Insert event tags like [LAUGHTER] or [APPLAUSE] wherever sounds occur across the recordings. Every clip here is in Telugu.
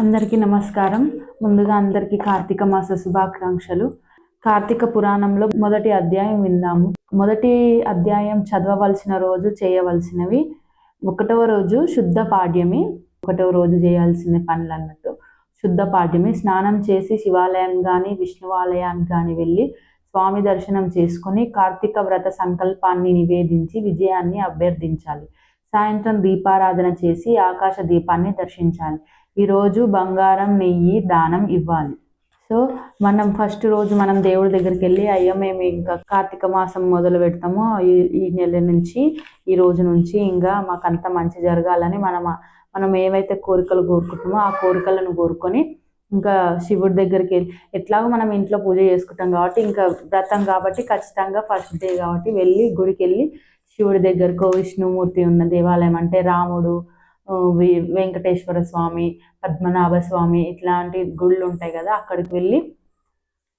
అందరికీ నమస్కారం. ముందుగా అందరికీ కార్తీక మాస శుభాకాంక్షలు. కార్తీక పురాణంలో మొదటి అధ్యాయం విందాము. మొదటి అధ్యాయం చదవవలసిన రోజు చేయవలసినవి ఒకటవ రోజు శుద్ధ పాడ్యమి ఒకటవ రోజు చేయాల్సిన పనులు అన్నట్టు శుద్ధ పాడ్యమి స్నానం చేసి శివాలయం కానీ విష్ణువాలయానికి కానీ వెళ్ళి స్వామి దర్శనం చేసుకొని కార్తీక వ్రత సంకల్పాన్ని నివేదించి విజయాన్ని అభ్యర్థించాలి. సాయంత్రం దీపారాధన చేసి ఆకాశ దీపాన్ని దర్శించాలి. ఈరోజు బంగారం నెయ్యి దానం ఇవ్వాలి. సో మనం ఫస్ట్ రోజు మనం దేవుడి దగ్గరికి వెళ్ళి అయ్యో మేము ఇంకా కార్తీక మాసం మొదలు పెడతాము. ఈ ఈ నెల నుంచి ఈ రోజు నుంచి ఇంకా మాకు అంత మంచి జరగాలని మనం మనం ఏవైతే కోరికలు కోరుకుంటామో ఆ కోరికలను కోరుకొని ఇంకా శివుడి దగ్గరికి వెళ్ళి ఎట్లాగో మనం ఇంట్లో పూజ చేసుకుంటాం కాబట్టి ఇంకా వ్రతం కాబట్టి ఖచ్చితంగా ఫస్ట్ డే కాబట్టి వెళ్ళి గుడికి వెళ్ళి శివుడి దగ్గరకు విష్ణుమూర్తి ఉన్న దేవాలయం అంటే రాముడు వెంకటేశ్వర స్వామి పద్మనాభ స్వామి ఇట్లాంటి గుళ్ళు ఉంటాయి కదా అక్కడికి వెళ్ళి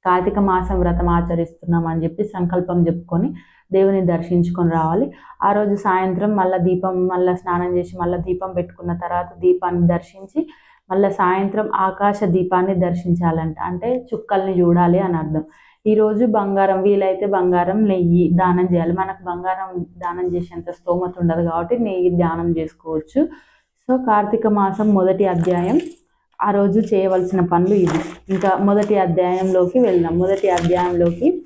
కార్తీక మాసం వ్రతం ఆచరిస్తున్నాం అని చెప్పి సంకల్పం చెప్పుకొని దేవుని దర్శించుకొని రావాలి. ఆ రోజు సాయంత్రం మళ్ళీ దీపం మళ్ళీ స్నానం చేసి మళ్ళీ దీపం పెట్టుకున్న తర్వాత దీపాన్ని దర్శించి మళ్ళీ సాయంత్రం ఆకాశ దీపాన్ని దర్శించాలంట. అంటే చుక్కల్ని చూడాలి అని అర్థం. ఈరోజు బంగారం వీలైతే బంగారం నెయ్యి దానం చేయాలి. మనకు బంగారం దానం చేసేంత స్తోమత ఉండదు కాబట్టి నెయ్యి దానం చేసుకోవచ్చు. సో కార్తీక మాసం మొదటి అధ్యాయం. ఆ రోజు చేయవలసిన పనులు ఇది ఇంకా మొదటి అధ్యాయంలోకి వెళ్దాం. మొదటి అధ్యాయంలోకి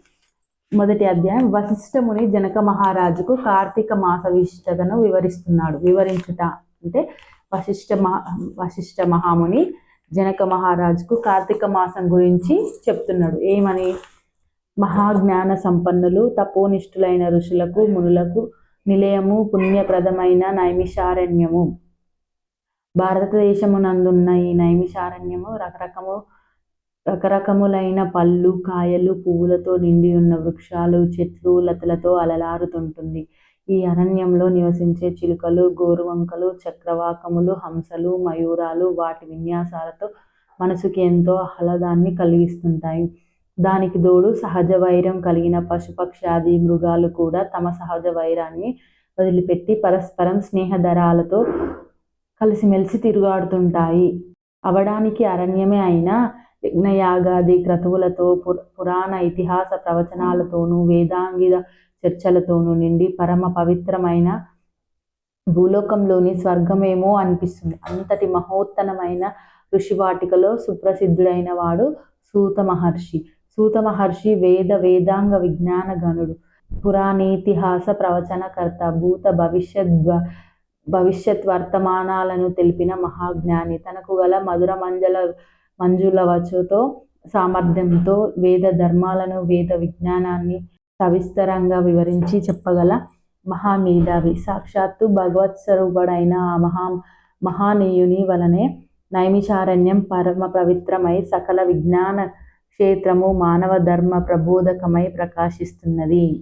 మొదటి అధ్యాయం. వశిష్ఠముని జనక మహారాజుకు కార్తీక మాస విశిష్టతను వివరిస్తున్నాడు. వివరించుట అంటే వశిష్ఠ మహా వశిష్ఠ మహాముని జనక మహారాజుకు కార్తీక మాసం గురించి చెప్తున్నాడు. ఏమని? మహాజ్ఞాన సంపన్నులు తపోనిష్ఠులైన ఋషులకు మునులకు నిలయము పుణ్యప్రదమైన నైమిషారణ్యము. భారతదేశమునందున్న ఈ నైమిషారణ్యము రకరకము రకరకములైన పళ్ళు కాయలు పువ్వులతో నిండి ఉన్న వృక్షాలు చెట్లు లతలతో అలలారుతుంటుంది ఈ అరణ్యంలో నివసించే చిలుకలు గోరువంకలు చక్రవాకములు హంసలు మయూరాలు వాటి విన్యాసాలతో మనసుకి ఎంతో ఆహ్లాదాన్ని కలిగిస్తుంటాయి. దానికి తోడు సహజ వైరం కలిగిన పశుపక్షాది మృగాలు కూడా తమ సహజ వైరాన్ని వదిలిపెట్టి పరస్పరం స్నేహధరాలతో కలిసిమెలిసి తిరుగాడుతుంటాయి. అవడానికి అరణ్యమే అయినా యజ్ఞయాగాది క్రతువులతో పురాణ ఇతిహాస ప్రవచనాలతోనూ వేదాంగిద చర్చలతోనూ నిండి పరమ పవిత్రమైన భూలోకంలోని స్వర్గమేమో అనిపిస్తుంది. అంతటి మహోత్తనమైన ఋషివాటికలో సుప్రసిద్ధుడైన వాడు సూత మహర్షి. సూత మహర్షి వేద వేదాంగ విజ్ఞాన గణుడు పురాణీతిహాస ప్రవచనకర్త భూత భవిష్యత్ భవిష్యత్ వర్తమానాలను తెలిపిన మహాజ్ఞాని. తనకు గల మధుర మంజల మంజుల వచ్చుతో సామర్థ్యంతో వేద ధర్మాలను వేద విజ్ఞానాన్ని సవిస్తరంగా వివరించి చెప్పగల మహామేధావి. సాక్షాత్తు భగవత్ స్వరూపుడైన ఆ మహా మహానీయుని వలనే నైమిషారణ్యం పరమ పవిత్రమై సకల విజ్ఞాన క్షేత్రము మానవ ధర్మ ప్రబోధకమై ప్రకాశిస్తున్నది.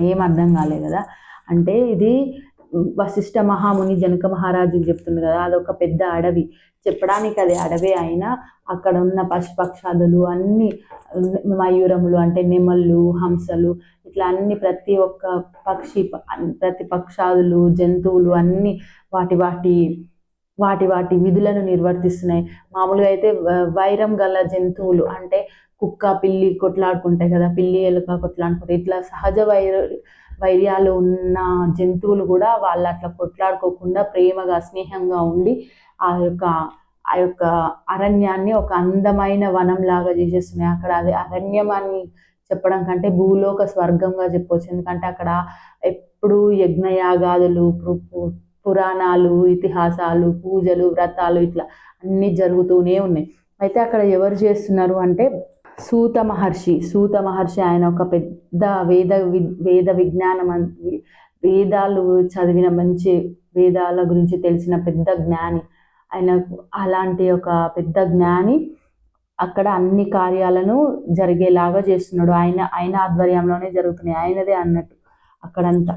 ఏం అర్థం కాలే కదా? అంటే ఇది వశిష్ఠ మహాముని జనక మహారాజుకి చెప్తుంది కదా అదొక పెద్ద అడవి. చెప్పడానికి అది అడవి అయినా అక్కడ ఉన్న పశుపక్షాదులు అన్ని మయూరములు అంటే నెమళ్ళు హంసలు ఇట్లా అన్ని ప్రతి ఒక్క పక్షి ప్రతి పక్షాదులు జంతువులు అన్ని వాటి వాటి వాటి వాటి విధులను నిర్వర్తిస్తున్నాయి. మామూలుగా అయితే వైరం గల జంతువులు అంటే కుక్క పిల్లి కొట్లాడుకుంటాయి కదా పిల్లి ఎలుక కొట్లాడుకుంటాయి. ఇట్లా సహజ వైర వైర్యాలు ఉన్న జంతువులు కూడా వాళ్ళు అట్లా కొట్లాడుకోకుండా ప్రేమగా స్నేహంగా ఉండి ఆ యొక్క ఆ యొక్క అరణ్యాన్ని ఒక అందమైన వనం లాగా చేసేస్తున్నాయి. అక్కడ అది అరణ్యం అని చెప్పడం కంటే భూలోక స్వర్గంగా చెప్పవచ్చు ఎందుకంటే అక్కడ ఎప్పుడు యజ్ఞయాగాదులు పురాణాలు ఇతిహాసాలు పూజలు వ్రతాలు ఇట్లా అన్నీ జరుగుతూనే ఉన్నాయి. అయితే అక్కడ ఎవరు చేస్తున్నారు అంటే సూత మహర్షి సూత మహర్షి ఆయన ఒక పెద్ద వేద వేద విజ్ఞానం వేదాలు చదివిన మంచి వేదాల గురించి తెలిసిన పెద్ద జ్ఞాని. ఆయన అలాంటి ఒక పెద్ద జ్ఞాని అక్కడ అన్ని కార్యాలను జరిగేలాగా చేస్తున్నాడు. ఆయన ఆయన ఆధ్వర్యంలోనే జరుగుతున్నాయి. ఆయనదే అన్నట్టు అక్కడంతా.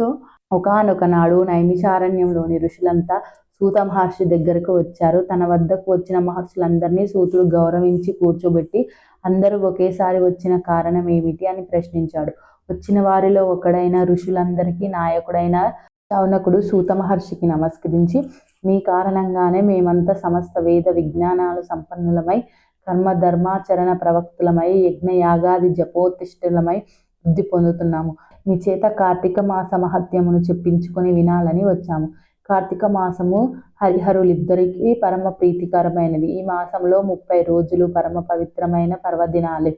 సో ఒకనొక నాడు నైమిషారణ్యంలోని ఋషులంతా సూత మహర్షి దగ్గరకు వచ్చారు. తన వద్దకు వచ్చిన మహర్షులందరినీ సూతుడు గౌరవించి కూర్చోబెట్టి అందరూ ఒకేసారి వచ్చిన కారణం ఏమిటి? అని ప్రశ్నించాడు. వచ్చిన వారిలో ఒకడైన ఋషులందరికీ నాయకుడైన శౌనకుడు సూత మహర్షికి నమస్కరించి మీ కారణంగానే మేమంతా సమస్త వేద విజ్ఞానాలు సంపన్నులమై కర్మ ధర్మాచరణ ప్రవక్తులమై యజ్ఞ యాగాది జపోత్తిష్ఠులమై వృద్ధి పొందుతున్నాము. మీ చేత కార్తీక మాస మహత్యమును చెప్పించుకొని వినాలని వచ్చాము. కార్తీక మాసము హరిహరులిద్దరికీ పరమ ప్రీతికరమైనది. ఈ మాసంలో ముప్పై రోజులు పరమ పవిత్రమైన పర్వదినాలు.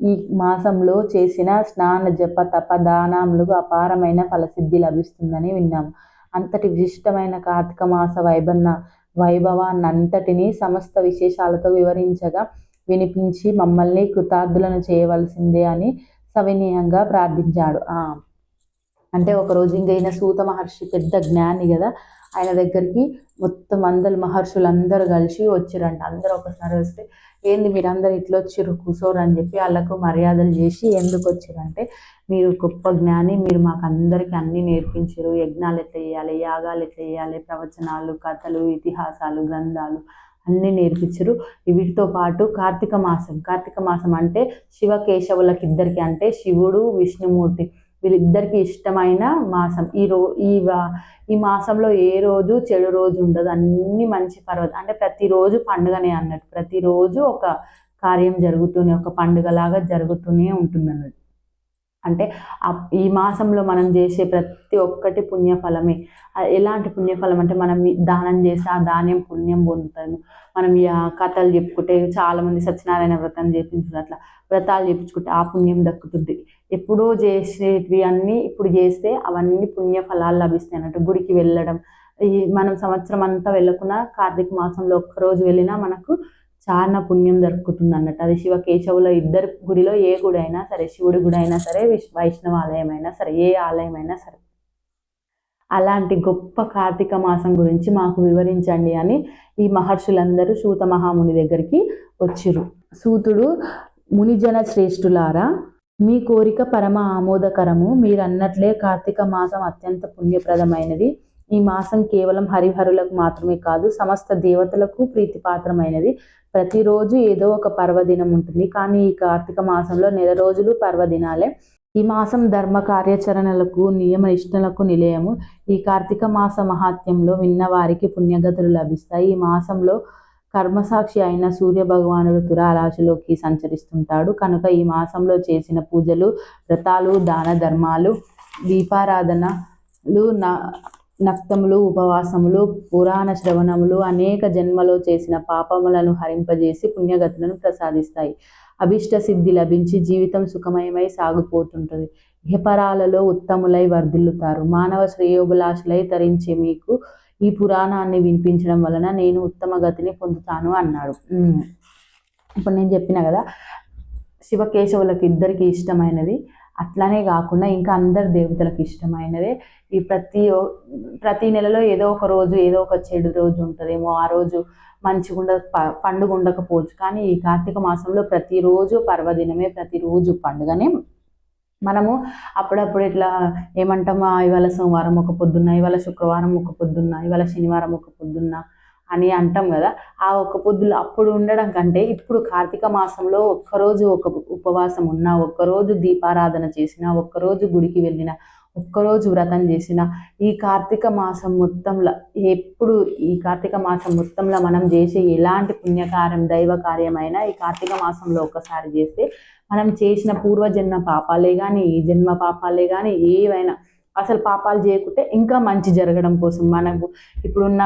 ఈ మాసంలో చేసిన స్నాన జప తప దానములకు అపారమైన ఫలసిద్ధి లభిస్తుందని విన్నాము అంతటి విశిష్టమైన కార్తీక మాస వైభవ వైభవాన్ని అంతటిని సమస్త విశేషాలతో వివరించగా వినిపించి మమ్మల్ని కృతార్థులను చేయవలసిందే అని సవినీయంగా ప్రార్థించాడు. అంటే ఒకరోజు ఇంక ఈయన సూత మహర్షి పెద్ద జ్ఞాని కదా ఆయన దగ్గరికి మొత్తం అందరు మహర్షులందరూ కలిసి వచ్చిరంట. అందరూ ఒకసారి వస్తే ఏంది మీరందరూ ఇట్లా వచ్చిర్రు కూసోరు అని చెప్పి వాళ్ళకు మర్యాదలు చేసి ఎందుకు వచ్చిరంటే మీరు గొప్ప జ్ఞాని మీరు మాకు అందరికీ అన్నీ నేర్పించారు యజ్ఞాలు ఎట్లా చేయాలి యాగాలు ఎట్లా చేయాలి ప్రవచనాలు కథలు ఇతిహాసాలు గ్రంథాలు అన్నీ నేర్పించరు వీటితో పాటు కార్తీక మాసం. కార్తీక మాసం అంటే శివ కేశవులకి ఇద్దరికి అంటే శివుడు విష్ణుమూర్తి. వీళ్ళిద్దరికి ఇష్టమైన మాసం. ఈ రో ఈ ఈ మాసంలో ఏ రోజు చెడు రోజు ఉండదు. అన్ని మంచి పర్వతం అంటే ప్రతిరోజు పండుగనే అన్నట్టు. ప్రతిరోజు ఒక కార్యం జరుగుతూనే ఒక పండుగలాగా జరుగుతూనే ఉంటుంది అన్నట్టు అంటే ఈ మాసంలో మనం చేసే ప్రతి ఒక్కటి పుణ్యఫలమే. ఎలాంటి పుణ్యఫలం అంటే మనం దానం చేస్తే ఆ ధాన్యం పుణ్యం పొందుతాము. మనం కథలు చెప్పుకుంటే చాలామంది సత్యనారాయణ వ్రతం చేపించారు అట్లా వ్రతాలు చేపించుకుంటే ఆ పుణ్యం దక్కుతుంది. ఎప్పుడో చేసేటివి అన్నీ ఇప్పుడు చేస్తే అవన్నీ పుణ్య ఫలాలు లభిస్తాయి అన్నట్టు. గుడికి వెళ్ళడం ఈ మనం సంవత్సరం అంతా వెళ్ళకుండా కార్తీక మాసంలో ఒక్కరోజు వెళ్ళినా మనకు చాలా పుణ్యం దొరుకుతుంది అన్నట్టు. అది శివ కేశవుల ఇద్దరు గుడిలో ఏ గుడి అయినా సరే శివుడి గుడి అయినా సరే వైష్ణవ ఆలయం అయినా సరే ఏ ఆలయం అయినా సరే. అలాంటి గొప్ప కార్తీక మాసం గురించి మాకు వివరించండి అని ఈ మహర్షులందరూ సూత మహాముని దగ్గరికి వచ్చిరు సూతుడు మునిజన శ్రేష్ఠులారా మీ కోరిక పరమ ఆమోదకరము మీరు అన్నట్లే కార్తీక మాసం అత్యంత పుణ్యప్రదమైనది. ఈ మాసం కేవలం హరిహరులకు మాత్రమే కాదు సమస్త దేవతలకు ప్రీతిపాత్రమైనది. ప్రతిరోజు ఏదో ఒక పర్వదినం ఉంటుంది. కానీ ఈ కార్తీక మాసంలో నెల రోజులు పర్వదినాలే. ఈ మాసం ధర్మ కార్యాచరణలకు నియమ ఇష్టలకు నిలయము. ఈ కార్తీక మాస మహాత్యంలో విన్నవారికి పుణ్యగతులు లభిస్తాయి. ఈ మాసంలో కర్మసాక్షి అయిన సూర్య భగవానుడు తురారాశిలోకి సంచరిస్తుంటాడు. కనుక ఈ మాసంలో చేసిన పూజలు వ్రతాలు దాన ధర్మాలు దీపారాధనలు నక్తములు ఉపవాసములు పురాణ శ్రవణములు అనేక జన్మలో చేసిన పాపములను హరింపజేసి పుణ్యగతులను ప్రసాదిస్తాయి. అభిష్ట సిద్ధి లభించి జీవితం సుఖమయమై సాగిపోతుంటుంది. ఇహపరాలలో ఉత్తములై వర్ధిల్లుతారు. మానవ శ్రేయోభిలాషులై తరించే మీకు ఈ పురాణాన్ని వినిపించడం వలన నేను ఉత్తమ గతిని పొందుతాను అన్నాడు. ఇప్పుడు నేను చెప్పిన కదా శివకేశవులకు ఇద్దరికి ఇష్టమైనది. అట్లానే కాకుండా ఇంకా అందరు దేవతలకు ఇష్టమైనదే. ఈ ప్రతి ప్రతి నెలలో ఏదో ఒక రోజు ఏదో ఒక చెడు రోజు ఉంటుందేమో. ఆ రోజు మంచిగా ఉండ పండుగ ఉండకపోవచ్చు కానీ ఈ కార్తీక మాసంలో ప్రతిరోజు పర్వదినమే ప్రతిరోజు పండుగనే మనము అప్పుడప్పుడు ఇట్లా ఏమంటాము ఇవాళ సోమవారం ఒక పొద్దున్న ఇవాళ శుక్రవారం ఒక పొద్దున్న ఇవాళ శనివారం ఒక పొద్దున్న అని అంటాం కదా. ఆ ఒక్క పొద్దులు అప్పుడు ఉండడం కంటే ఇప్పుడు కార్తీక మాసంలో ఒక్కరోజు ఒక ఉపవాసం ఉన్నా ఒక్కరోజు దీపారాధన చేసిన ఒక్కరోజు గుడికి వెళ్ళిన ఒక్కరోజు వ్రతం చేసిన ఈ కార్తీక మాసం మొత్తంలో ఎప్పుడు ఈ కార్తీక మాసం మొత్తంలో మనం చేసే ఎలాంటి పుణ్యకార్యం దైవ కార్యమైనా ఈ కార్తీక మాసంలో ఒక్కసారి చేస్తే మనం చేసిన పూర్వజన్మ పాపాలే కానీ ఈ జన్మ పాపాలే కానీ ఏవైనా అసలు పాపాలు చేయకుంటే ఇంకా మంచి జరగడం కోసం మనకు ఇప్పుడున్న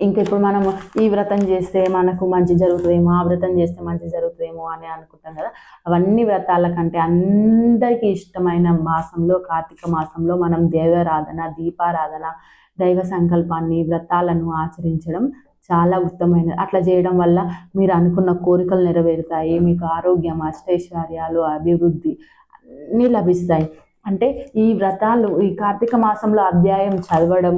ఇంకా ఇప్పుడు మనం ఈ వ్రతం చేస్తే మనకు మంచి జరుగుతుందేమో ఆ వ్రతం చేస్తే మంచి జరుగుతుందేమో అని అనుకుంటాం కదా. అవన్నీ వ్రతాల కంటే అందరికీ ఇష్టమైన మాసంలో కార్తీక మాసంలో మనం దేవారాధన దీపారాధన దైవ సంకల్పాన్ని వ్రతాలను ఆచరించడం చాలా ఉత్తమమైనది. అట్లా చేయడం వల్ల మీరు అనుకున్న కోరికలు నెరవేరుతాయి మీకు ఆరోగ్యం అష్టైశ్వర్యాలు అభివృద్ధి అన్నీ లభిస్తాయి. అంటే ఈ వ్రతాలు ఈ కార్తీక మాసంలో అధ్యాయం చదవడం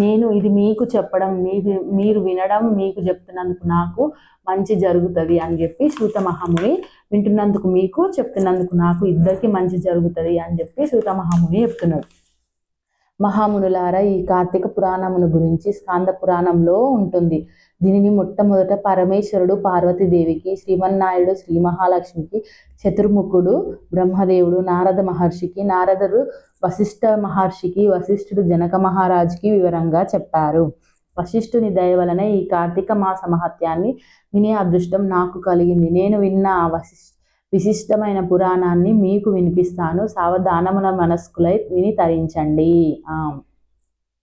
నేను ఇది మీకు చెప్పడం మీకు మీరు వినడం మీకు చెప్తున్నందుకు నాకు మంచి జరుగుతుంది అని చెప్పి సూత మహాముని వింటున్నందుకు మీకు చెప్తున్నందుకు నాకు ఇద్దరికి మంచి జరుగుతుంది అని చెప్పి సూత మహాముని చెప్తున్నాడు. మహామునులారా ఈ కార్తీక పురాణమును గురించి స్కాంద పురాణంలో ఉంటుంది. దీనిని మొట్టమొదట పరమేశ్వరుడు పార్వతీదేవికి శ్రీమన్నాయుడు శ్రీ మహాలక్ష్మికి చతుర్ముఖుడు బ్రహ్మదేవుడు నారద మహర్షికి నారదుడు వశిష్ఠ మహర్షికి వశిష్ఠుడు జనక మహారాజుకి వివరంగా చెప్పారు. వశిష్ఠుని దయ వలన ఈ కార్తీక మాస మహత్యాన్ని వినే అదృష్టం నాకు కలిగింది. నేను విన్న వశిష్ విశిష్టమైన పురాణాన్ని మీకు వినిపిస్తాను. సావధానమున మనస్కులై విని తరించండి. ఆ,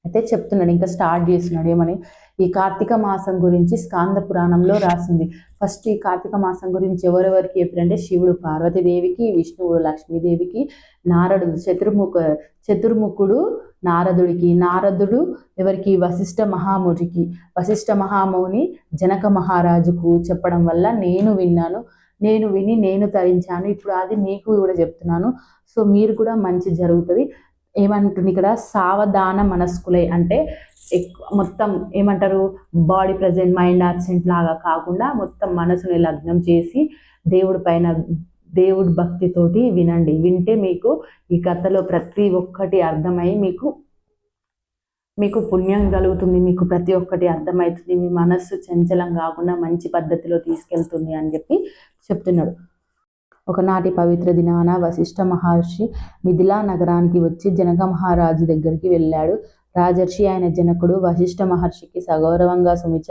అయితే చెప్తున్నాడు ఇంకా స్టార్ట్ చేస్తున్నాడు. ఏమని? ఈ కార్తీక మాసం గురించి స్కాంద పురాణంలో రాసింది. ఫస్ట్ ఈ కార్తీక మాసం గురించి ఎవరెవరికి చెప్పారంటే శివుడు పార్వతీదేవికి విష్ణువుడు లక్ష్మీదేవికి నారదుడు చతుర్ముఖ చతుర్ముఖుడు నారదుడికి నారదుడు ఎవరికి? వశిష్ఠ మహామునికి. వశిష్ఠ మహాముని జనక మహారాజుకు చెప్పడం వల్ల నేను విన్నాను నేను విని నేను తరించాను. ఇప్పుడు అది మీకు కూడా చెప్తున్నాను. సో మీరు కూడా మంచి జరుగుతుంది. ఏమంటుంది ఇక్కడ? సావధాన మనస్కులే అంటే ఎక్కువ మొత్తం ఏమంటారు? బాడీ ప్రజెంట్ మైండ్ యాబ్సెంట్ లాగా కాకుండా మొత్తం మనసుని లగ్నం చేసి దేవుడి పైన దేవుడి భక్తితోటి వినండి. వింటే మీకు ఈ కథలో ప్రతి ఒక్కటి అర్థమై మీకు మీకు పుణ్యం కలుగుతుంది. మీకు ప్రతి ఒక్కటి అర్థమవుతుంది. మీ మనస్సు చంచలం కాకుండా మంచి పద్ధతిలో తీసుకెళ్తుంది అని చెప్పి చెప్తున్నాడు. ఒకనాటి పవిత్ర దినాన వశిష్ఠ మహర్షి మిథిలా నగరానికి వచ్చి జనక మహారాజు దగ్గరికి వెళ్ళాడు. రాజర్షి ఆయన జనకుడు వశిష్ఠ మహర్షికి సగౌరవంగా సుమిచ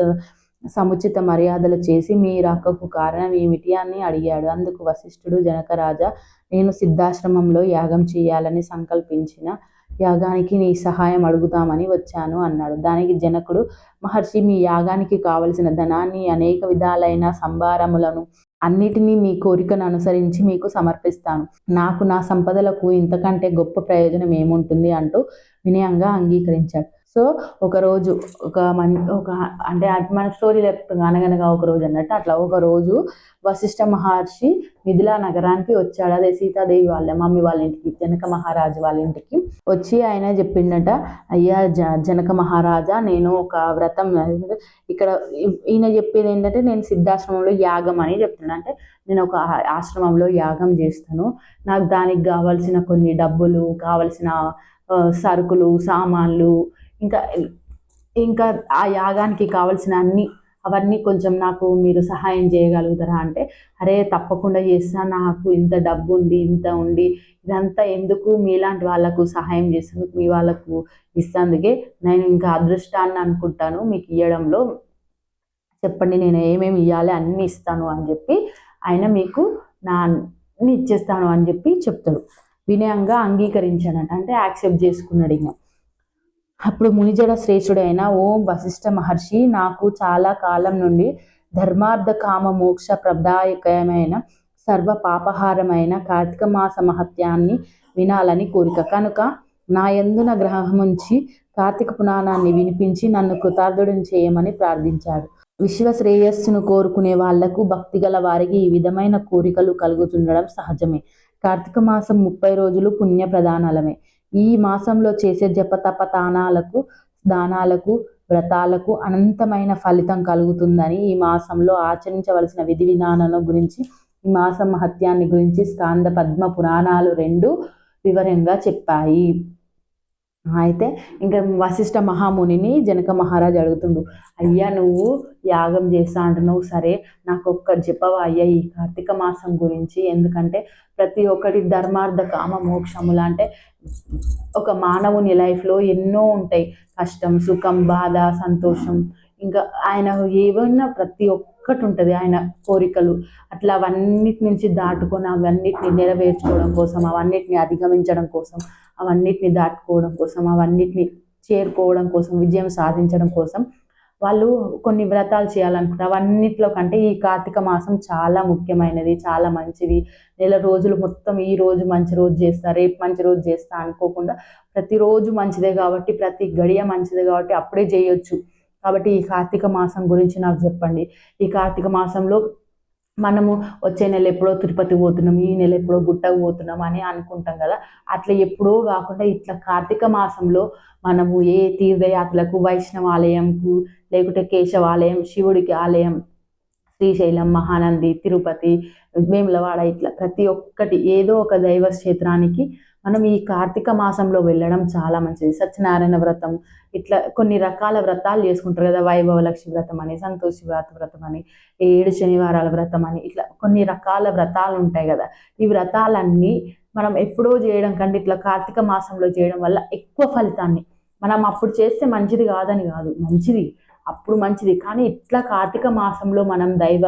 సముచిత మర్యాదలు చేసి మీ రాకకు కారణం ఏమిటి? అని అడిగాడు. అందుకు వశిష్ఠుడు జనకరాజా నేను సిద్ధాశ్రమంలో యాగం చేయాలని సంకల్పించిన యాగానికి నీ సహాయం అడుగుతామని వచ్చాను అన్నాడు. దానికి జనకుడు మహర్షి మీ యాగానికి కావలసిన ధనాన్ని అనేక విధాలైన సంభారములను అన్నిటినీ మీ కోరికను అనుసరించి మీకు సమర్పిస్తాను. నాకు నా సంపదలకు ఇంతకంటే గొప్ప ప్రయోజనం ఏముంటుంది? అంటూ వినయంగా అంగీకరించాడు. సో ఒకరోజు ఒక మన్ ఒక అంటే మన స్టోరీ లేకపోతే అనగనగా ఒక రోజు అన్నట్టు అట్లా ఒక రోజు వశిష్ఠ మహర్షి మిథిలా నగరానికి వచ్చాడు. అదే సీతాదేవి వాళ్ళ మమ్మీ వాళ్ళ ఇంటికి జనక మహారాజు వాళ్ళ ఇంటికి. వచ్చి ఆయన చెప్పిండట అయ్యా జ జనక మహారాజా నేను ఒక వ్రతం ఇక్కడ ఈయన చెప్పేది ఏంటంటే నేను సిద్ధాశ్రమంలో యాగం అని చెప్తున్నాను అంటే నేను ఒక ఆశ్రమంలో యాగం చేస్తాను. నాకు దానికి కావాల్సిన కొన్ని డబ్బులు కావాల్సిన సరుకులు సామాన్లు ఇంకా ఇంకా ఆ యాగానికి కావాల్సిన అన్ని అవన్నీ కొంచెం నాకు మీరు సహాయం చేయగలుగుతారా? అంటే అరే తప్పకుండా చేస్తా నాకు ఇంత డబ్బు ఉంది ఇంత ఉండి ఇదంతా ఎందుకు మీలాంటి వాళ్ళకు సహాయం చేసేందుకు మీ వాళ్ళకు ఇస్తందుకే నేను ఇంకా అదృష్టాన్ని అనుకుంటాను. మీకు ఇవ్వడంలో చెప్పండి నేను ఏమేమి ఇవ్వాలి అన్నీ ఇస్తాను అని చెప్పి ఆయన మీకు నా అన్ని ఇచ్చేస్తాను అని చెప్పి చెప్తాడు. వినయంగా అంగీకరించాడంట. అంటే యాక్సెప్ట్ చేసుకున్నాడు ఇంకా. అప్పుడు మునిజడ శ్రేష్ఠుడైన ఓం వశిష్ఠ మహర్షి నాకు చాలా కాలం నుండి ధర్మార్థ కామ మోక్ష ప్రదాయకమైన సర్వ పాపహారమైన కార్తీక మాస మహత్యాన్ని వినాలని కోరిక. కనుక నా యందున గ్రహముంచి కార్తీక పురాణాన్ని వినిపించి నన్ను కృతార్థుడిని చేయమని ప్రార్థించాడు. విశ్వ శ్రేయస్సును కోరుకునే వాళ్ళకు భక్తి గల వారికి ఈ విధమైన కోరికలు కలుగుతుండడం సహజమే. కార్తీక మాసం ముప్పై రోజులు పుణ్య ప్రధానాలమే. ఈ మాసంలో చేసే జపతప తానాలకు దానాలకు వ్రతాలకు అనంతమైన ఫలితం కలుగుతుందని ఈ మాసంలో ఆచరించవలసిన విధి విధానాల గురించి ఈ మాసం మహత్యాన్ని గురించి స్కాంద పద్మ పురాణాలు రెండు వివరంగా చెప్పాయి. అయితే ఇంకా వశిష్ఠ మహామునిని జనక మహారాజు అడుగుతుండు అయ్యా నువ్వు యాగం చేస్తా అంటున్నావు. సరే నాకు ఒక్క చెప్పవా? అయ్యా ఈ కార్తీక మాసం గురించి ఎందుకంటే ప్రతి ఒక్కటి ధర్మార్థ కామ మోక్షములు అంటే ఒక మానవుని లైఫ్లో ఎన్నో ఉంటాయి. కష్టం సుఖం బాధ సంతోషం. ఇంకా ఆయన ఏవైనా ప్రతి ఒక్కటి ఉంటుంది ఆయన కోరికలు. అట్లా అవన్నిటి నుంచి దాటుకొని అవన్నిటిని నెరవేర్చుకోవడం కోసం అవన్నిటిని అధిగమించడం కోసం అవన్నిటిని దాటుకోవడం కోసం అవన్నిటిని చేరుకోవడం కోసం విజయం సాధించడం కోసం వాళ్ళు కొన్ని వ్రతాలు చేయాలనుకుంటారు. అవన్నిట్లో కంటే ఈ కార్తీక మాసం చాలా ముఖ్యమైనది చాలా మంచిది. నెల రోజులు మొత్తం ఈ రోజు మంచి రోజు చేస్తా రేపు మంచి రోజు చేస్తా అనుకోకుండా ప్రతిరోజు మంచిదే కాబట్టి ప్రతి గడియ మంచిదే కాబట్టి అప్పుడే చేయొచ్చు. కాబట్టి ఈ కార్తీక మాసం గురించి నాకు చెప్పండి. ఈ కార్తీక మాసంలో మనము వచ్చే నెల ఎప్పుడో తిరుపతి పోతున్నాం ఈ నెల ఎప్పుడో గుట్టకు పోతున్నాం అని అనుకుంటాం కదా. అట్లా ఎప్పుడో కాకుండా ఇట్లా కార్తీక మాసంలో మనము ఏ తీర్థయాత్రలకు వైష్ణవ ఆలయంకు లేకుంటే కేశవాలయం శివుడికి ఆలయం శ్రీశైలం మహానంది తిరుపతి వేములవాడ ఇట్లా ప్రతి ఒక్కటి ఏదో ఒక దైవ క్షేత్రానికి మనం ఈ కార్తీక మాసంలో వెళ్ళడం చాలా మంచిది. సత్యనారాయణ వ్రతం ఇట్లా కొన్ని రకాల వ్రతాలు చేసుకుంటారు కదా వైభవ లక్ష్మి వ్రతం అని సంతోషి వ్రత వ్రతం అని ఏడు శనివారాల వ్రతం అని ఇట్లా కొన్ని రకాల వ్రతాలు ఉంటాయి కదా. ఈ వ్రతాలన్నీ మనం ఎప్పుడో చేయడం కంటే ఇట్లా కార్తీక మాసంలో చేయడం వల్ల ఎక్కువ ఫలితాన్ని మనం అప్పుడు చేస్తే మంచిది కాదని కాదు మంచిది. అప్పుడు మంచిది. కానీ ఇట్లా కార్తీక మాసంలో మనం దైవ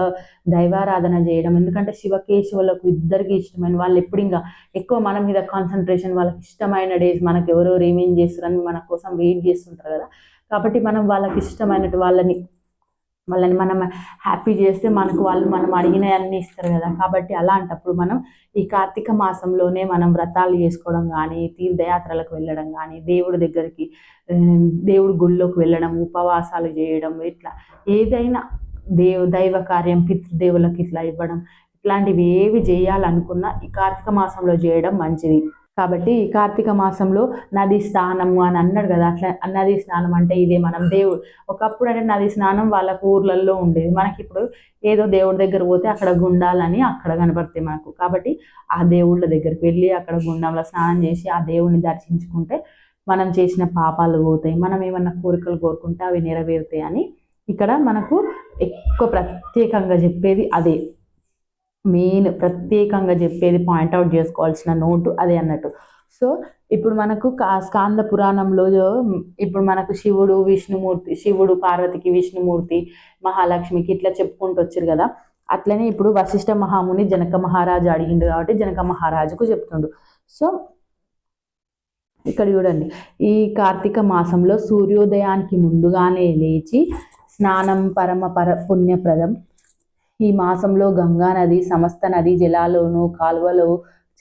దైవారాధన చేయడం ఎందుకంటే శివకేశవులకు ఇద్దరికి ఇష్టమైన వాళ్ళు ఎప్పుడు ఇంకా ఎక్కువ మన మీద కాన్సన్ట్రేషన్ వాళ్ళకి ఇష్టమైన డేస్ మనకు ఎవరెవరు ఏమేం చేస్తారని మన కోసం వెయిట్ చేస్తుంటారు కదా. కాబట్టి మనం వాళ్ళకి ఇష్టమైనట్టు వాళ్ళని వాళ్ళని మనం హ్యాపీ చేస్తే మనకు వాళ్ళు మనం అడిగినవన్నీ ఇస్తారు కదా. కాబట్టి అలాంటప్పుడు మనం ఈ కార్తీక మాసంలోనే మనం వ్రతాలు చేసుకోవడం కానీ తీర్థయాత్రలకు వెళ్ళడం కానీ దేవుడి దగ్గరికి దేవుడి గుళ్ళోకి వెళ్ళడం ఉపవాసాలు చేయడం ఇట్లా ఏదైనా దేవ దైవ కార్యం పితృదేవులకు ఇట్లా ఇవ్వడం ఇట్లాంటివి ఏవి చేయాలనుకున్నా ఈ కార్తీక మాసంలో చేయడం మంచిది. కాబట్టి కార్తీక మాసంలో నది స్నానము అని అన్నాడు కదా అట్లా నది స్నానం అంటే ఇదే మనం దేవుడు. ఒకప్పుడు అంటే నది స్నానం వాళ్ళ ఊర్లలో ఉండేది. మనకి ఇప్పుడు ఏదో దేవుడి దగ్గర పోతే అక్కడ గుండాలని అక్కడ కనపడతాయి మనకు. కాబట్టి ఆ దేవుళ్ళ దగ్గరికి వెళ్ళి అక్కడ గుండంలో స్నానం చేసి ఆ దేవుడిని దర్శించుకుంటే మనం చేసిన పాపాలు పోతాయి. మనం ఏమన్నా కోరికలు కోరుకుంటే అవి నెరవేరుతాయి అని ఇక్కడ మనకు ఎక్కువ ప్రత్యేకంగా చెప్పేది అదే. మెయిన్ ప్రత్యేకంగా చెప్పేది పాయింట్అవుట్ చేసుకోవాల్సిన నోటు అదే అన్నట్టు. సో ఇప్పుడు మనకు స్కాంద పురాణంలో ఇప్పుడు మనకు శివుడు విష్ణుమూర్తి శివుడు పార్వతికి విష్ణుమూర్తి మహాలక్ష్మికి ఇట్లా చెప్పుకుంటూ వచ్చారు కదా. అట్లనే ఇప్పుడు వశిష్ఠ మహాముని జనక మహారాజు అడిగిండు కాబట్టి జనక మహారాజుకు చెప్తుండు. సో ఇక్కడ చూడండి. ఈ కార్తీక మాసంలో సూర్యోదయానికి ముందుగానే లేచి స్నానం పరమ పర పుణ్యప్రదం ఈ మాసంలో గంగా నది సమస్త నదీ జలాల్లోనూ కాలువలు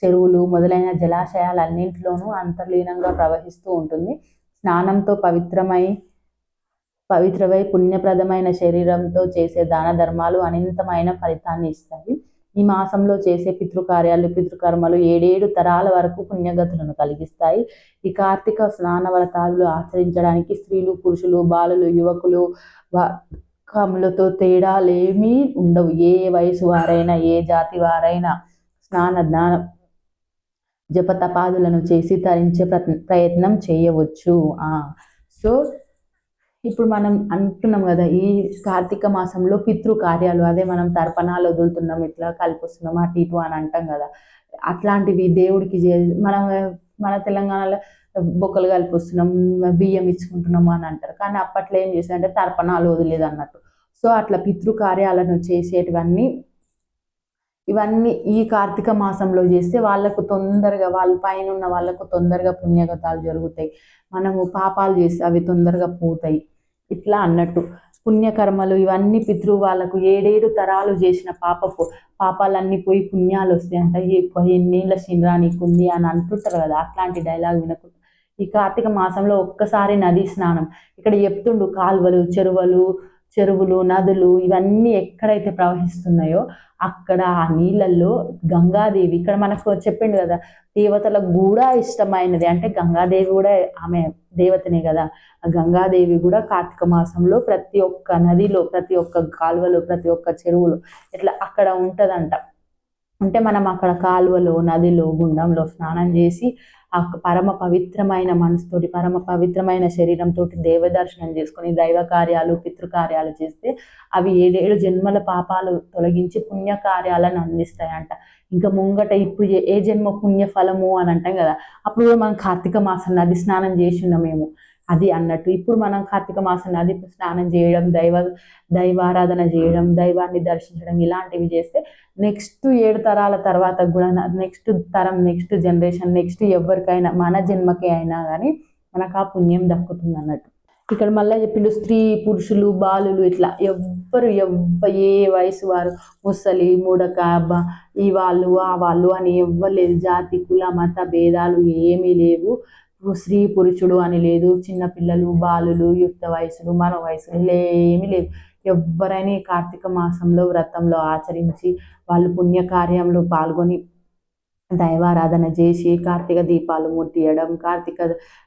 చెరువులు మొదలైన జలాశయాలన్నింటిలోనూ అంతర్లీనంగా ప్రవహిస్తూ ఉంటుంది. స్నానంతో పవిత్రమై పవిత్రమై పుణ్యప్రదమైన శరీరంతో చేసే దాన ధర్మాలు అనంతమైన ఫలితాన్ని ఇస్తాయి. ఈ మాసంలో చేసే పితృకార్యాలు పితృకర్మలు ఏడేడు తరాల వరకు పుణ్యగతులను కలిగిస్తాయి. ఈ కార్తీక స్నాన వ్రతాలు ఆచరించడానికి స్త్రీలు పురుషులు బాలులు యువకులు కములతో తేడాలేమీ ఉండవు. ఏ వయసు వారైనా ఏ జాతి వారైనా స్నాన జ్ఞాన జపతపాదులను చేసి తరించే ప్రయత్నం చేయవచ్చు. సో ఇప్పుడు మనం అంటున్నాం కదా ఈ కార్తీక మాసంలో పితృ కార్యాలు అదే మనం తర్పణాలు వదులుతున్నాం ఇట్లా కలిపిస్తున్నాం అటు ఇటు అని అంటాం కదా. అట్లాంటివి దేవుడికి చే మనం మన తెలంగాణలో బొక్కలు కలిపిస్తున్నాం బియ్యం ఇచ్చుకుంటున్నాం అని అంటారు. కానీ అప్పట్లో ఏం చేశారంటే తర్పణాలు వదిలేదు అన్నట్టు సో అట్లా పితృకార్యాలను చేసేటివన్నీ ఇవన్నీ ఈ కార్తీక మాసంలో చేస్తే వాళ్ళకు తొందరగా వాళ్ళ పైన ఉన్న వాళ్ళకు తొందరగా పుణ్యగతాలు జరుగుతాయి. మనము పాపాలు చేస్తే అవి తొందరగా పోతాయి. ఇట్లా అన్నట్టు. పుణ్యకర్మలు ఇవన్నీ పితృ వాళ్ళకు ఏడేడు తరాలు చేసిన పాపపు పాపాలన్నీ పోయి పుణ్యాలు వస్తాయి అంటే ఎన్నేళ్ళ శనిరా ఉంది అని అంటుంటారు కదా అట్లాంటి డైలాగ్ వినకుండా ఈ కార్తీక మాసంలో ఒక్కసారి నదీ స్నానం. ఇక్కడ చెప్తుండు కాలువలు చెరువులు చెరువులు నదులు ఇవన్నీ ఎక్కడైతే ప్రవహిస్తున్నాయో అక్కడ ఆ నీళ్ళల్లో గంగాదేవి ఇక్కడ మనకు చెప్పిండు కదా దేవతలకు కూడా ఇష్టమైనది. అంటే గంగాదేవి కూడా ఆమె దేవతనే కదా. ఆ గంగాదేవి కూడా కార్తీక మాసంలో ప్రతి ఒక్క నదిలో ప్రతి ఒక్క కాలువలో ప్రతి ఒక్క చెరువులో ఇట్లా అక్కడ ఉంటుందంట. అంటే మనం అక్కడ కాలువలో నదిలో గుండంలో స్నానం చేసి ఆ పరమ పవిత్రమైన మనసుతోటి పరమ పవిత్రమైన శరీరంతో దేవ దర్శనం చేసుకొని దైవ కార్యాలు పితృకార్యాలు చేస్తే అవి ఏడేడు జన్మల పాపాలు తొలగించి పుణ్య కార్యాలను అందిస్తాయంట. ఇంకా ముంగట ఇప్పుడు ఏ జన్మ పుణ్య ఫలము అని అంటాం కదా అప్పుడు కూడా మనం కార్తీక మాసం నది స్నానం చేసిండ మేము. అది అన్నట్టు. ఇప్పుడు మనం కార్తీక మాసం నది స్నానం చేయడం దైవ దైవారాధన చేయడం దైవాన్ని దర్శించడం ఇలాంటివి చేస్తే నెక్స్ట్ ఏడు తరాల తర్వాత కూడా నెక్స్ట్ తరం నెక్స్ట్ జనరేషన్ నెక్స్ట్ ఎవరికైనా మన జన్మకి అయినా కానీ మనకు ఆ పుణ్యం దక్కుతుంది అన్నట్టు. ఇక్కడ మళ్ళీ చెప్పిండు స్త్రీ పురుషులు బాలులు ఇట్లా ఎవ్వరు ఎవ్వ ఏ వయసు వారు ముసలి మూడక ఈ వాళ్ళు ఆ వాళ్ళు అని ఎవ్వలేదు జాతి కుల మత భేదాలు ఏమీ లేవు. స్త్రీ పురుషుడు అని లేదు చిన్నపిల్లలు బాలులు యుక్త వయసులు మన వయసులు ఏమీ లేదు ఎవరైనా ఈ కార్తీక మాసంలో వ్రతంలో ఆచరించి వాళ్ళు పుణ్యకార్యంలో పాల్గొని దైవారాధన చేసి కార్తీక దీపాలు ముట్టియడం కార్తీక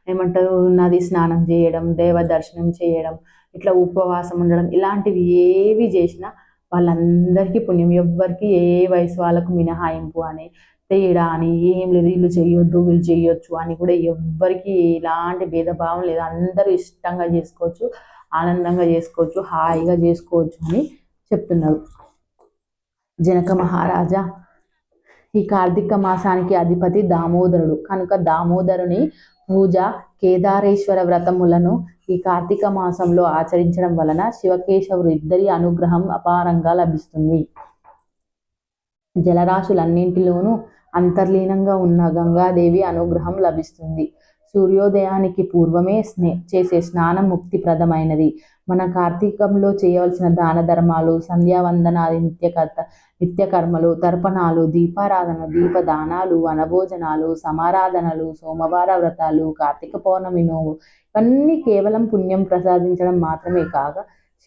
ఏమంటారు నది స్నానం చేయడం దేవ దర్శనం చేయడం ఇట్లా ఉపవాసం ఉండడం ఇలాంటివి ఏవి చేసినా వాళ్ళందరికీ పుణ్యం. ఎవ్వరికి ఏ వయసు వాళ్ళకు మినహాయింపు అని తేడా అని ఏం లేదు వీళ్ళు చేయొద్దు వీళ్ళు చేయొచ్చు అని కూడా ఎవ్వరికి ఎలాంటి భేదభావం లేదు. అందరూ ఇష్టంగా చేసుకోవచ్చు ఆనందంగా చేసుకోవచ్చు హాయిగా చేసుకోవచ్చు అని చెప్తున్నారు. జనక మహారాజా ఈ కార్తీక మాసానికి అధిపతి దామోదరుడు. కనుక దామోదరుని పూజ కేదారేశ్వర వ్రతములను ఈ కార్తీక మాసంలో ఆచరించడం వలన శివకేశవుడు ఇద్దరి అనుగ్రహం అపారంగా లభిస్తుంది. జలరాశులన్నింటిలోనూ అంతర్లీనంగా ఉన్న గంగాదేవి అనుగ్రహం లభిస్తుంది. సూర్యోదయానికి పూర్వమే స్నే చేసే స్నానం ముక్తిప్రదమైనది. మన కార్తీకంలో చేయవలసిన దాన ధర్మాలు సంధ్యావందనాది నిత్యకర్త నిత్యకర్మలు తర్పణాలు దీపారాధన దీపదానాలు వనభోజనాలు సమారాధనలు సోమవార వ్రతాలు కార్తీక పౌర్ణమి నోవు ఇవన్నీ కేవలం పుణ్యం ప్రసాదించడం మాత్రమే కాక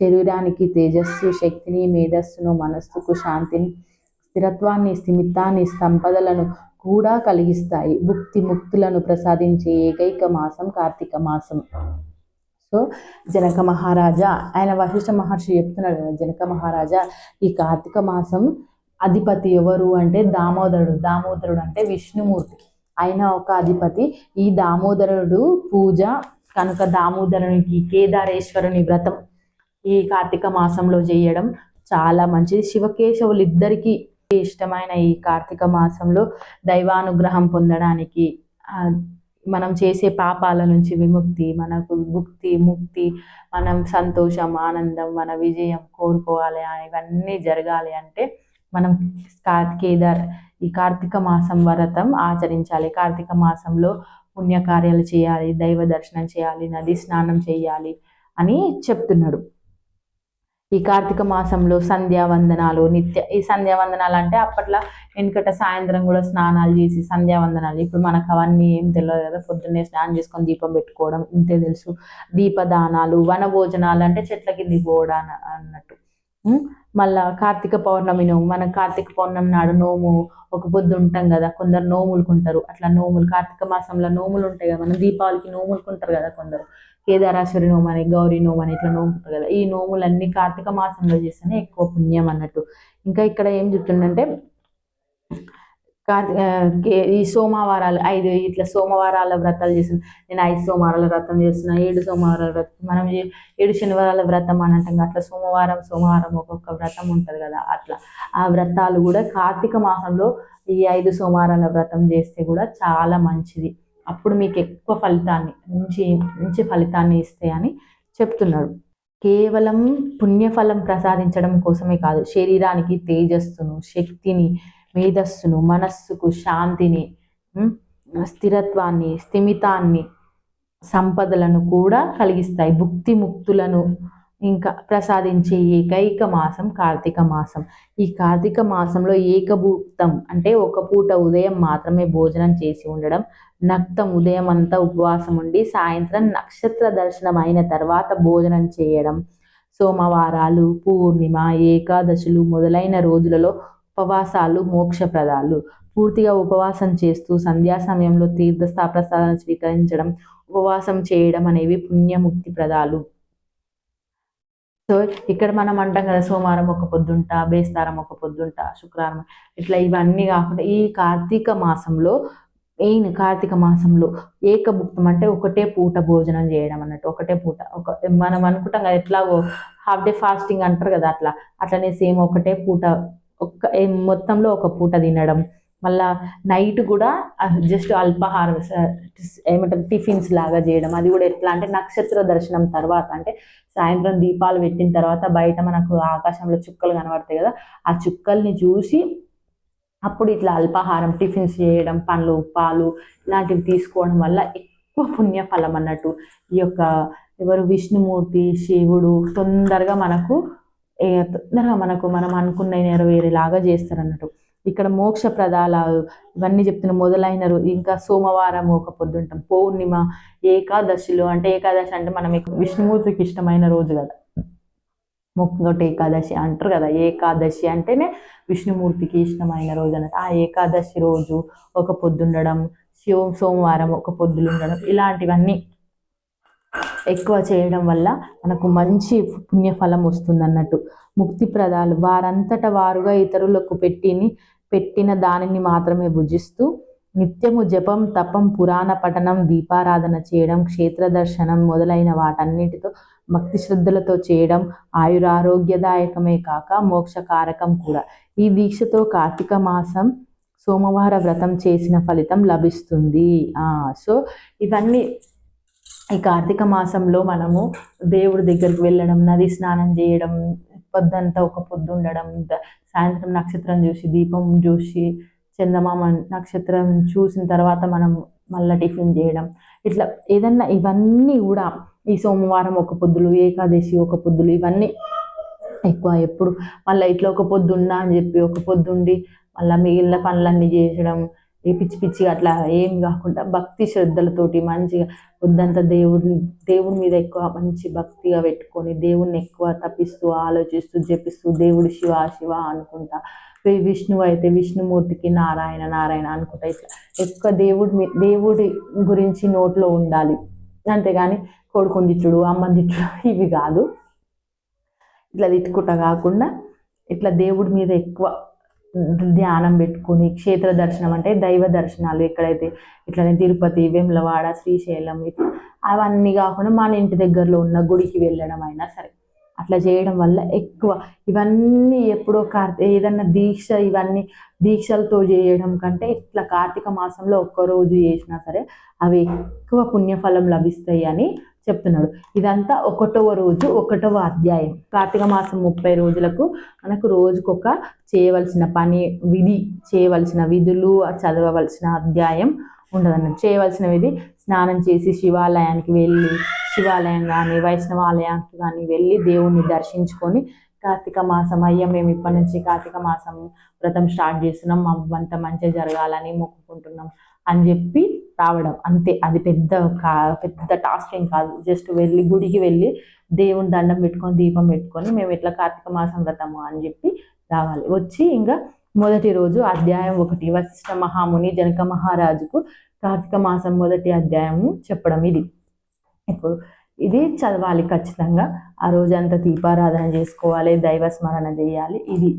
శరీరానికి తేజస్సు శక్తిని మేధస్సును మనస్సుకు శాంతిని స్థిరత్వాన్ని స్థిమితాన్ని సంపదలను కూడా కలిగిస్తాయి. భుక్తి ముక్తులను ప్రసాదించే ఏకైక మాసం కార్తీక మాసం. సో జనక మహారాజా ఆయన వశిష్ఠ మహర్షి చెప్తున్నాడు కదా జనక మహారాజా ఈ కార్తీక మాసం అధిపతి ఎవరు అంటే దామోదరుడు. దామోదరుడు అంటే విష్ణుమూర్తి. ఆయన ఒక అధిపతి. ఈ దామోదరుడు పూజ కనుక దామోదరునికి కేదారేశ్వరుని వ్రతం ఈ కార్తీక మాసంలో చేయడం చాలా మంచిది. శివకేశవులు ఇద్దరికి ఇష్టమైన ఈ కార్తీక మాసంలో దైవానుగ్రహం పొందడానికి మనం చేసే పాపాల నుంచి విముక్తి మనకు భుక్తి ముక్తి మనం సంతోషం ఆనందం మన విజయం కోరుకోవాలి. ఇవన్నీ జరగాలి అంటే మనం కేదార్ ఈ కార్తీక మాసం వ్రతం ఆచరించాలి. కార్తీక మాసంలో పుణ్యకార్యాలు చేయాలి దైవ దర్శనం చేయాలి నది స్నానం చేయాలి అని చెప్తున్నాడు. ఈ కార్తీక మాసంలో సంధ్యావందనాలు నిత్య ఈ సంధ్యావందనాలు అంటే అప్పట్లో వెనుకట సాయంత్రం కూడా స్నానాలు చేసి సంధ్యావందనాలు ఇప్పుడు మనకు అవన్నీ ఏం తెలియదు కదా పొద్దున్నే స్నానం చేసుకొని దీపం పెట్టుకోవడం ఇంతే తెలుసు. దీపదానాలు వన భోజనాలు అంటే చెట్ల కింది పోవడం అన్నట్టు. మళ్ళా కార్తీక పౌర్ణమి నోము మన కార్తీక పౌర్ణమి నాడు నోము ఒక పొద్దు ఉంటాం కదా కొందరు నోములుకుంటారు. అట్లా నోములు కార్తీక మాసంలో నోములు ఉంటాయి కదా మనం దీపావళికి నోములుకుంటారు కదా కొందరు. కేదారాశ్వరి నోము అని గౌరీ నోము అని ఇట్లా నోముకుంటారు కదా. ఈ నోములన్నీ కార్తీక మాసంలో చేస్తేనే ఎక్కువ పుణ్యం అన్నట్టు. ఇంకా ఇక్కడ ఏం చెప్తుండంటే ఈ సోమవారాలు ఐదు ఇట్లా సోమవారాల వ్రతాలు చేసిన నేను ఐదు సోమవారాల వ్రతం చేస్తున్నా ఏడు సోమవారాల వ్రతం. మనం ఏడు శనివారాల వ్రతం అని అంటాం అట్లా సోమవారం సోమవారం ఒక్కొక్క వ్రతం ఉంటుంది కదా అట్లా. ఆ వ్రతాలు కూడా కార్తీక మాసంలో ఈ ఐదు సోమవారాల వ్రతం చేస్తే కూడా చాలా మంచిది. అప్పుడు మీకు ఎక్కువ ఫలితాన్ని మంచి మంచి ఫలితాన్ని ఇస్తాయని చెప్తున్నాడు కేవలం పుణ్యఫలం ప్రసాదించడం కోసమే కాదు శరీరానికి తేజస్సును శక్తిని మేధస్సును మనస్సుకు శాంతిని స్థిరత్వాన్ని స్థిమితాన్ని సంపదలను కూడా కలిగిస్తాయి. భుక్తి ముక్తులను ఇంకా ప్రసాదించే ఏకైక మాసం కార్తీక మాసం. ఈ కార్తీక మాసంలో ఏకభూక్తం అంటే ఒక పూట ఉదయం మాత్రమే భోజనం చేసి ఉండడం నక్తం ఉదయం అంతా ఉపవాసం ఉండి సాయంత్రం నక్షత్ర దర్శనం అయిన తర్వాత భోజనం చేయడం. సోమవారాలు పూర్ణిమ ఏకాదశులు మొదలైన రోజులలో ఉపవాసాలు మోక్షప్రదాలు. పూర్తిగా ఉపవాసం చేస్తూ సంధ్యా సమయంలో తీర్థస్థాప్రసాదాన్ని స్వీకరించడం ఉపవాసం చేయడం అనేవి పుణ్యముక్తి ప్రదాలు. సో ఇక్కడ మనం అంటాం కదా సోమవారం ఒక పొద్దుంట బేస్తారం ఒక పొద్దుంట శుక్రవారం ఇట్లా ఇవన్నీ కాకుండా ఈ కార్తీక మాసంలో మెయిన్ కార్తీక మాసంలో ఏకభుక్తం అంటే ఒకటే పూట భోజనం చేయడం అన్నట్టు ఒకటే పూట. ఒక మనం అనుకుంటాం కదా ఎట్లాగో హాఫ్ డే ఫాస్టింగ్ అంటారు కదా అట్లా అట్లనే సేమ్ ఒకటే పూట ఒక్క మొత్తంలో ఒక పూట తినడం. మళ్ళా నైట్ కూడా జస్ట్ అల్పాహారం ఏమంటారు టిఫిన్స్ లాగా చేయడం. అది కూడా ఎట్లా అంటే నక్షత్ర దర్శనం తర్వాత అంటే సాయంత్రం దీపాలు పెట్టిన తర్వాత బయట మనకు ఆకాశంలో చుక్కలు కనబడతాయి కదా ఆ చుక్కల్ని చూసి అప్పుడు ఇట్లా అల్పాహారం టిఫిన్స్ చేయడం పండ్లు పాలు ఇలాంటివి తీసుకోవడం వల్ల ఎక్కువ పుణ్యఫలం అన్నట్టు. ఈ యొక్క ఎవరు విష్ణుమూర్తి శివుడు తొందరగా మనకు తొందరగా మనకు మనం అనుకున్న నెరవేరేలాగా చేస్తారు అన్నట్టు ఇక్కడ మోక్ష ప్రదాలు ఇవన్నీ చెప్తున్న మొదలైన ఇంకా సోమవారం ఒక పొద్దుంటాం. పౌర్ణిమ ఏకాదశిలో అంటే ఏకాదశి అంటే మనం విష్ణుమూర్తికి ఇష్టమైన రోజు కదా. ముక్కోటి ఏకాదశి అంటారు కదా. ఏకాదశి అంటేనే విష్ణుమూర్తికి ఇష్టమైన రోజు అన్నట్టు. ఆ ఏకాదశి రోజు ఒక పొద్దుండడం శివ సోమవారం ఒక పొద్దులు ఉండడం ఇలాంటివన్నీ ఎక్కువ చేయడం వల్ల మనకు మంచి పుణ్యఫలం వస్తుంది అన్నట్టు ముక్తి ప్రదాలు వారంతట వారుగా ఇతరులకు పెట్టిని పెట్టిన దానిని మాత్రమే భుజిస్తూ నిత్యము జపం తపం పురాణ పఠనం దీపారాధన చేయడం క్షేత్ర దర్శనం మొదలైన వాటన్నిటితో భక్తి శ్రద్ధలతో చేయడం ఆయురారోగ్యదాయకమే కాక మోక్షకారకం కూడా. ఈ దీక్షతో కార్తీక మాసం సోమవార వ్రతం చేసిన ఫలితం లభిస్తుంది. సో ఇవన్నీ ఈ కార్తీక మాసంలో మనము దేవుడి దగ్గరికి వెళ్ళడం నది స్నానం చేయడం పొద్దంతా ఒక పొద్దు ఉండడం సాయంత్రం నక్షత్రం చూసి దీపం చూసి చందమామ నక్షత్రం చూసిన తర్వాత మనం మళ్ళీ టిఫిన్ చేయడం. ఇట్లా ఏదన్నా ఇవన్నీ కూడా ఈ సోమవారం ఒక పొద్దులు ఏకాదశి ఒక పొద్దులు ఇవన్నీ ఎక్కువ ఎప్పుడు మళ్ళీ ఇట్లా ఒక పొద్దున్నా అని చెప్పి ఒక పొద్దుండి మళ్ళీ మిగిలిన పనులన్నీ చేసడం ఏ పిచ్చి పిచ్చిగా అట్లా ఏం కాకుండా భక్తి శ్రద్ధలతోటి మంచిగా వద్దంత దేవుడి దేవుడి మీద ఎక్కువ మంచి భక్తిగా పెట్టుకొని దేవుణ్ణి ఎక్కువ తప్పిస్తూ ఆలోచిస్తూ జపిస్తూ దేవుడు శివ శివ అనుకుంటా. విష్ణువు అయితే విష్ణుమూర్తికి నారాయణ నారాయణ అనుకుంటా. ఇట్లా ఎక్కువ దేవుడి దేవుడి గురించి నోట్లో ఉండాలి. అంతేగాని కొడుకుని తిట్టుడు అమ్మ తిట్టుడు [LAUGHS] ఇవి కాదు. ఇట్లా తిట్టుకుంటా కాకుండా ఇట్లా దేవుడి మీద ఎక్కువ ధ్యానం పెట్టుకుని క్షేత్ర దర్శనం అంటే దైవ దర్శనాలు ఎక్కడైతే ఇట్లనే తిరుపతి వేములవాడ శ్రీశైలం ఇట్లా అవన్నీ కాకుండా మన ఇంటి దగ్గరలో ఉన్న గుడికి వెళ్ళడం అయినా సరే. అట్లా చేయడం వల్ల ఎక్కువ ఇవన్నీ ఎప్పుడో కార్తీ ఏదన్నా దీక్ష ఇవన్నీ దీక్షలతో చేయడం కంటే ఇట్లా కార్తీక మాసంలో ఒక్కరోజు చేసినా సరే అవి ఎక్కువ పుణ్యఫలం లభిస్తాయి అని చెప్తున్నాడు. ఇదంతా ఒకటవ రోజు ఒకటవ అధ్యాయం. కార్తీక మాసం ముప్పై రోజులకు మనకు రోజుకొక చేయవలసిన పని విధి చేయవలసిన విధులు చదవవలసిన అధ్యాయం ఉండదన్న చేయవలసిన విధి స్నానం చేసి శివాలయానికి వెళ్ళి శివాలయం కానీ వైష్ణవాలయానికి కానీ వెళ్ళి దేవుణ్ణి దర్శించుకొని కార్తీక మాసం అయ్యా మేము ఇప్పటి నుంచి కార్తీక మాసం వ్రతం స్టార్ట్ చేస్తున్నాం. మా అంత మంచిగా జరగాలని మొక్కుకుంటున్నాం. అని చెప్పి రావడం. అంతే అది పెద్ద కా పెద్ద టాస్క్ ఏం కాదు. జస్ట్ వెళ్ళి గుడికి వెళ్ళి దేవుని దండం పెట్టుకొని దీపం పెట్టుకొని మేము ఇట్లా కార్తీక మాసం వ్రతము అని చెప్పి రావాలి. వచ్చి ఇంకా మొదటి రోజు అధ్యాయం ఒకటి వశిష్ఠ మహాముని జనక మహారాజుకు కార్తీక మాసం మొదటి అధ్యాయము చెప్పడం ఇది. ఇప్పుడు ఇది చదవాలి ఖచ్చితంగా. ఆ రోజంతా దీపారాధన చేసుకోవాలి దైవ స్మరణ చేయాలి ఇది.